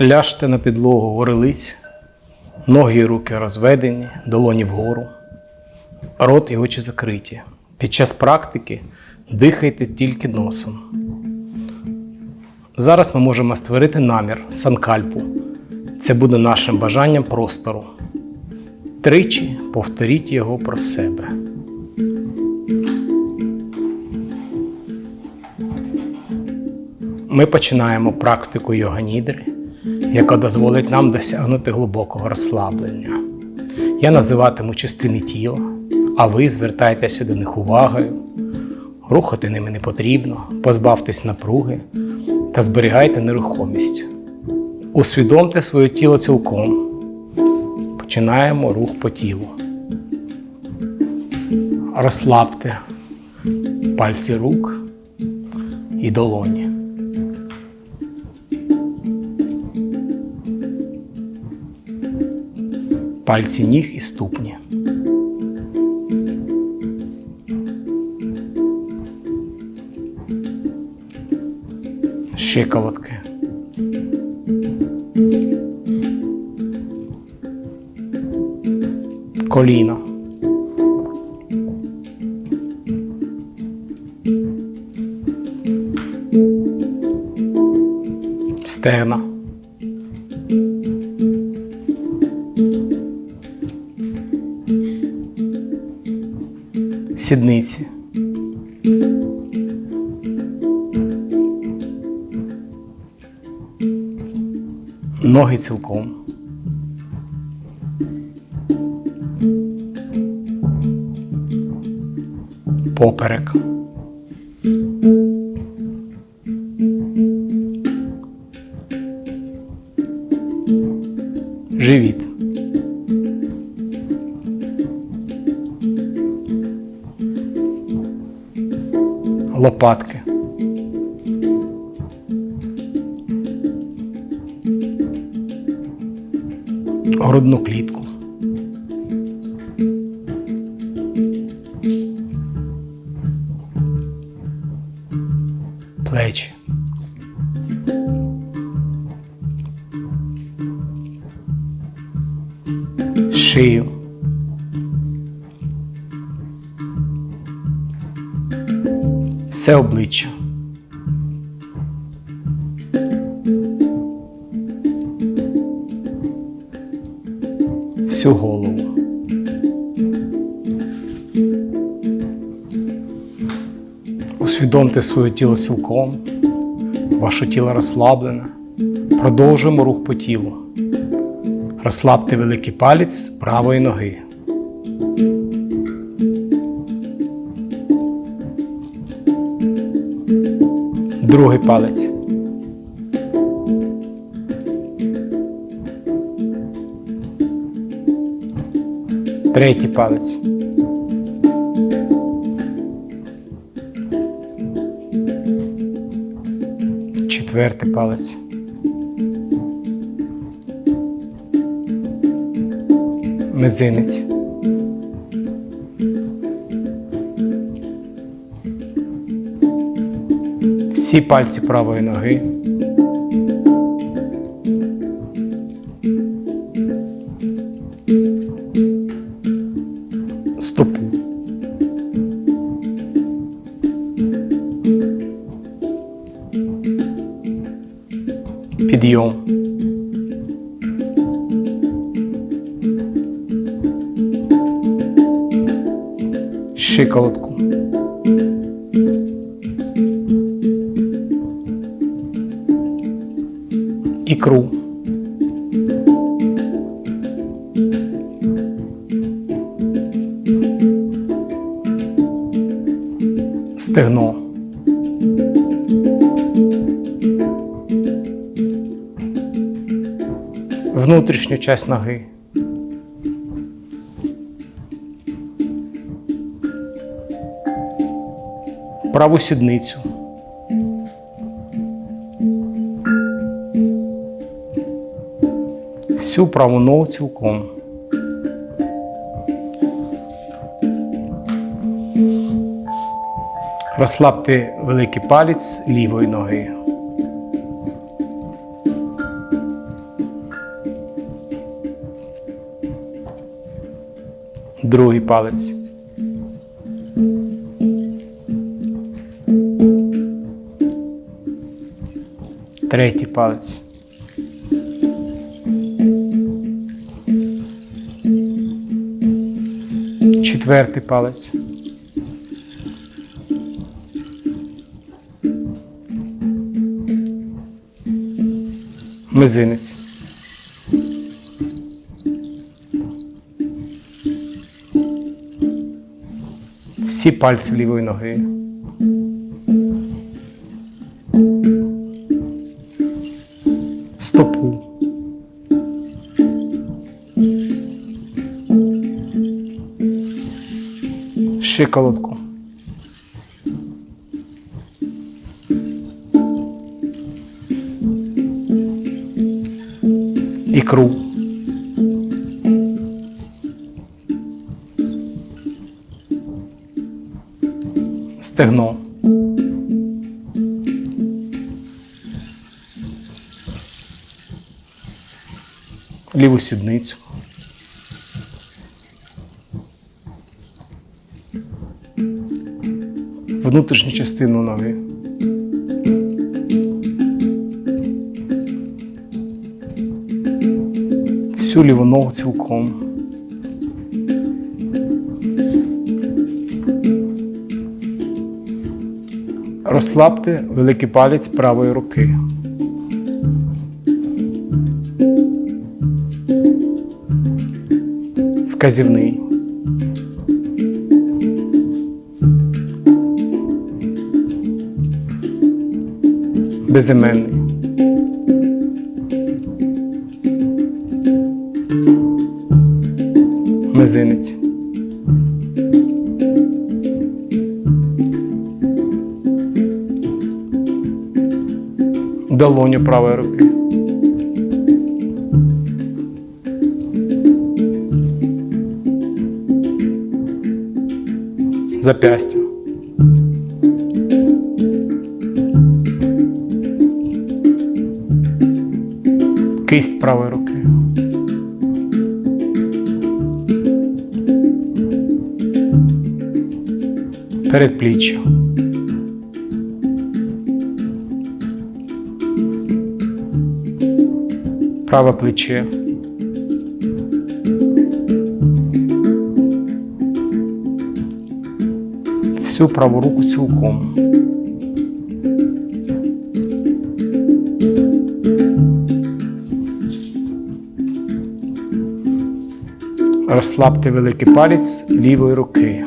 Ляжте на підлогу горелиць, ноги і руки розведені, долоні вгору, рот і очі закриті. Під час практики дихайте тільки носом. Зараз ми можемо створити намір санкальпу. Це буде нашим бажанням простору. Тричі повторіть його про себе. Ми починаємо практику йога-нідри, яка дозволить нам досягнути глибокого розслаблення. Я називатиму частини тіла, а ви звертайтеся до них увагою. Рухати ними не потрібно, позбавтесь напруги та зберігайте нерухомість. Усвідомте своє тіло цілком. Починаємо рух по тілу. Розслабте пальці рук і долоні. Пальці ніг і ступні. Щиколотки. Коліна. Сідниці. Ноги цілком. Поперек. Лопатки. Грудну клітку. Все обличчя. Всю голову. Усвідомте своє тіло цілком, ваше тіло розслаблене. Продовжуємо рух по тілу. Розслабте великий палець правої ноги. Другий палець. Третій палець. Четвертий палець. Мизинець. Всі пальці правої ноги. Стопу. Підйом. Щиколотку. Ікру. Стегно. Внутрішню часть ноги. Праву сідницю. всю праву ногу цілком. Розслабте великий палець лівої ноги. Другий палець. Третій палець. Четвертий палець. Мизинець. Всі пальці лівої ноги. Щиколотку. Ікру. Стегно. Ліву сідницю. Внутрішню частину ноги. Всю ліву ногу цілком. Розслабте великий палець правої руки. Вказівний. Безіменний. Мизинець. Долоню правої руки. Запястье. Кисть правої руки. Передпліччя. Праве плече. Всю праву руку цілком. Розслабте великий палець лівої руки.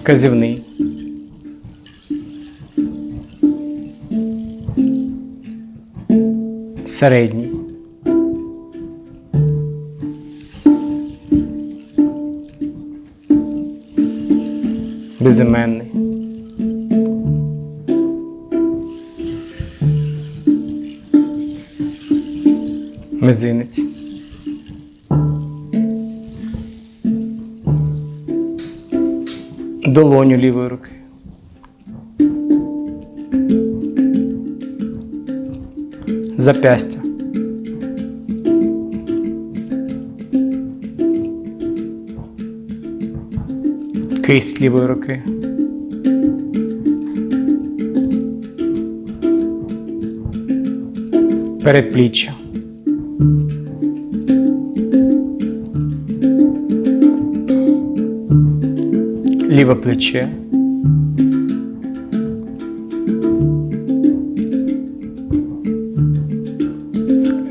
Вказівний. Середній. Безіменний. Мизинець. Долоню лівої руки. Запястя. Кисть лівої руки. Передпліччя. Ліве плече.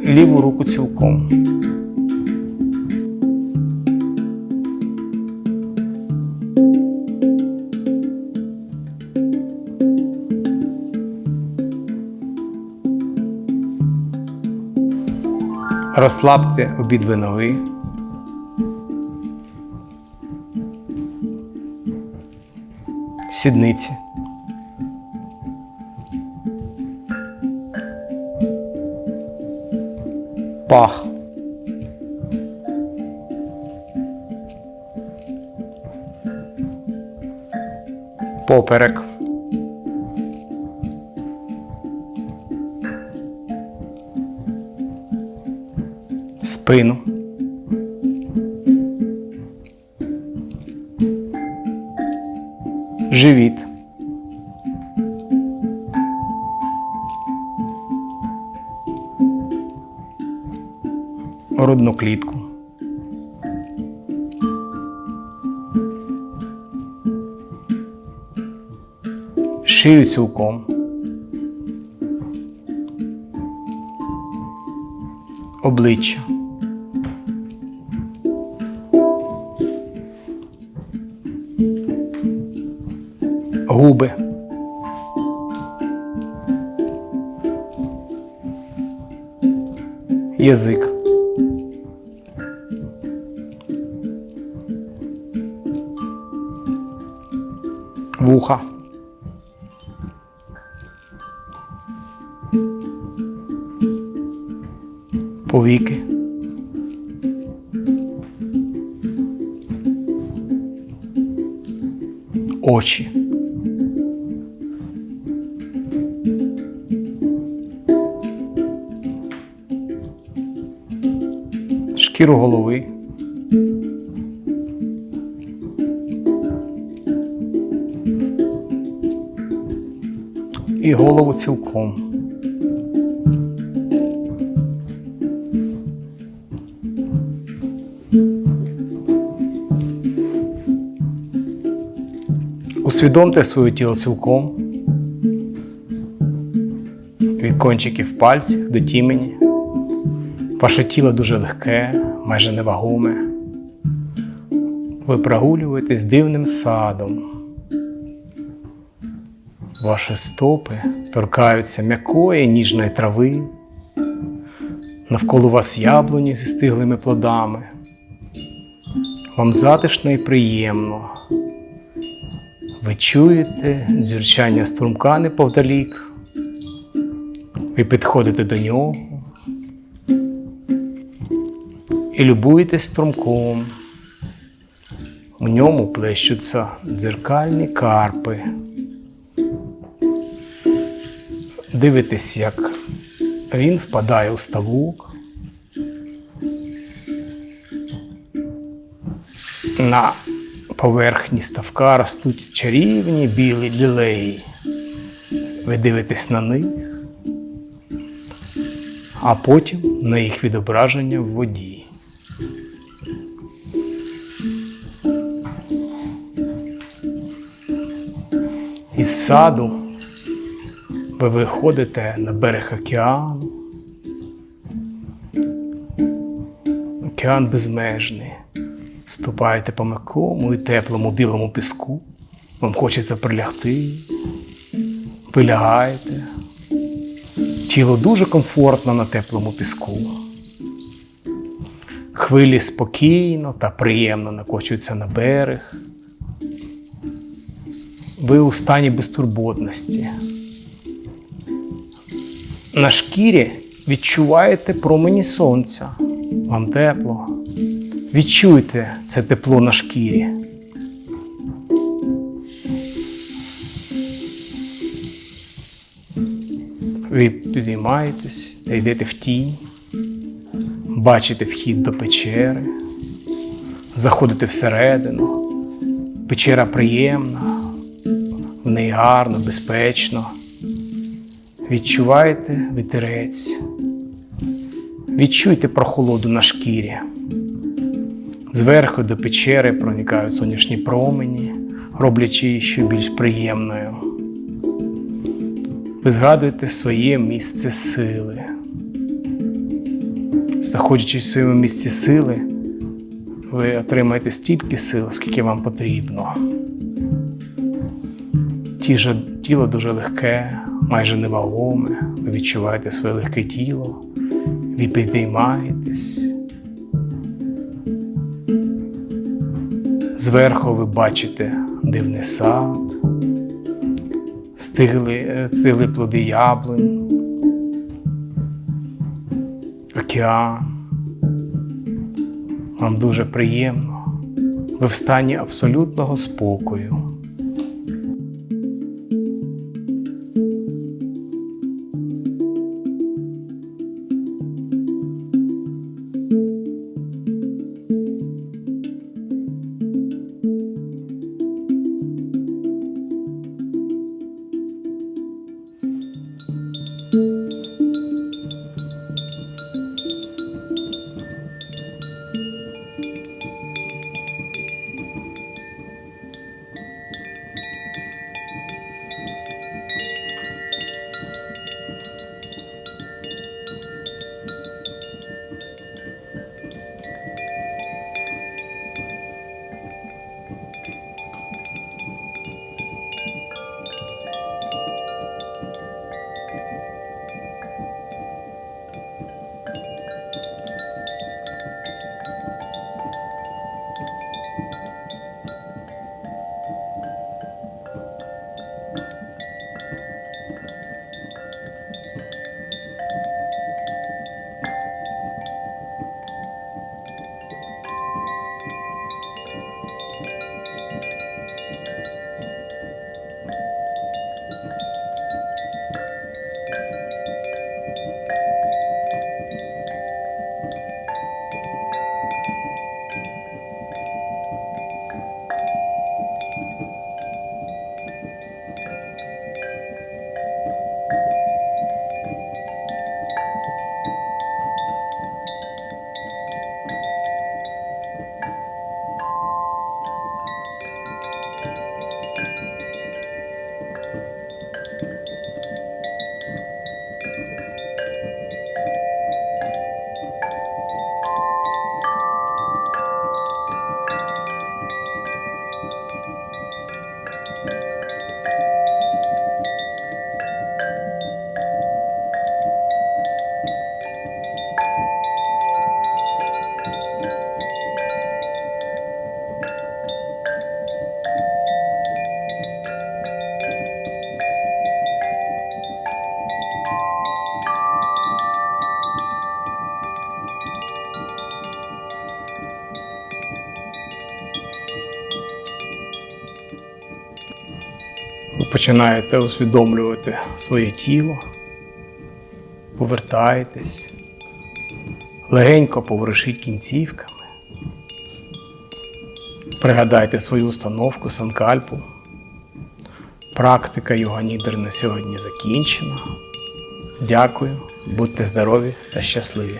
Ліву руку цілком. Розслабте обидві ноги. сідниці. Пах. Поперек. Спину. Живіт. Грудну клітку. Шию цілком. Обличчя. Губи. Язик. Вуха. Повіки. Очі. Шкіру голови. І голову цілком. Усвідомте своє тіло цілком. Від кончиків пальців до тімені. Ваше тіло дуже легке, майже невагоме. Ви прогулюєтесь дивним садом. Ваші стопи торкаються м'якої ніжної трави. Навколо вас яблуні зі стиглими плодами. Вам затишно і приємно. Ви чуєте дзюрчання струмка неподалік. Ви підходите до нього і любуєтесь струмком. У ньому плещуться дзеркальні карпи. Дивитесь, як він впадає у ставок. На поверхні ставка ростуть чарівні білі лілеї. Ви дивитесь на них, а потім на їх відображення в воді. Із саду ви виходите на берег океану. Океан безмежний. Ступаєте по м'якому і теплому білому піску. Вам хочеться прилягти. Ви лягаєте. Тіло дуже комфортно на теплому піску. Хвилі спокійно та приємно накочуються на берег. Ви у стані безтурботності. На шкірі відчуваєте промені сонця. Вам тепло. Відчуйте це тепло на шкірі. Ви підіймаєтесь та йдете в тінь, бачите вхід до печери, заходите всередину. Печера приємна, в неї гарно, безпечно. Відчуваєте вітерець. Відчуйте прохолоду на шкірі. Зверху до печери проникають сонячні промені, роблячи її ще більш приємною. Ви згадуєте своє місце сили. Знаходячись в своєму місці сили, ви отримаєте стільки сил, скільки вам потрібно. Тіже, тіло дуже легке, майже невагоме. Ви відчуваєте своє легке тіло, ви підіймаєтесь. Зверху ви бачите дивний сад, стигли, стигли плоди яблунь, океан. Вам дуже приємно. Ви в стані абсолютного спокою. Починаєте усвідомлювати своє тіло, повертаєтесь, легенько поворушіть кінцівками. Пригадайте свою установку санкальпу. Практика йога-нідри на сьогодні закінчена. Дякую, будьте здорові та щасливі!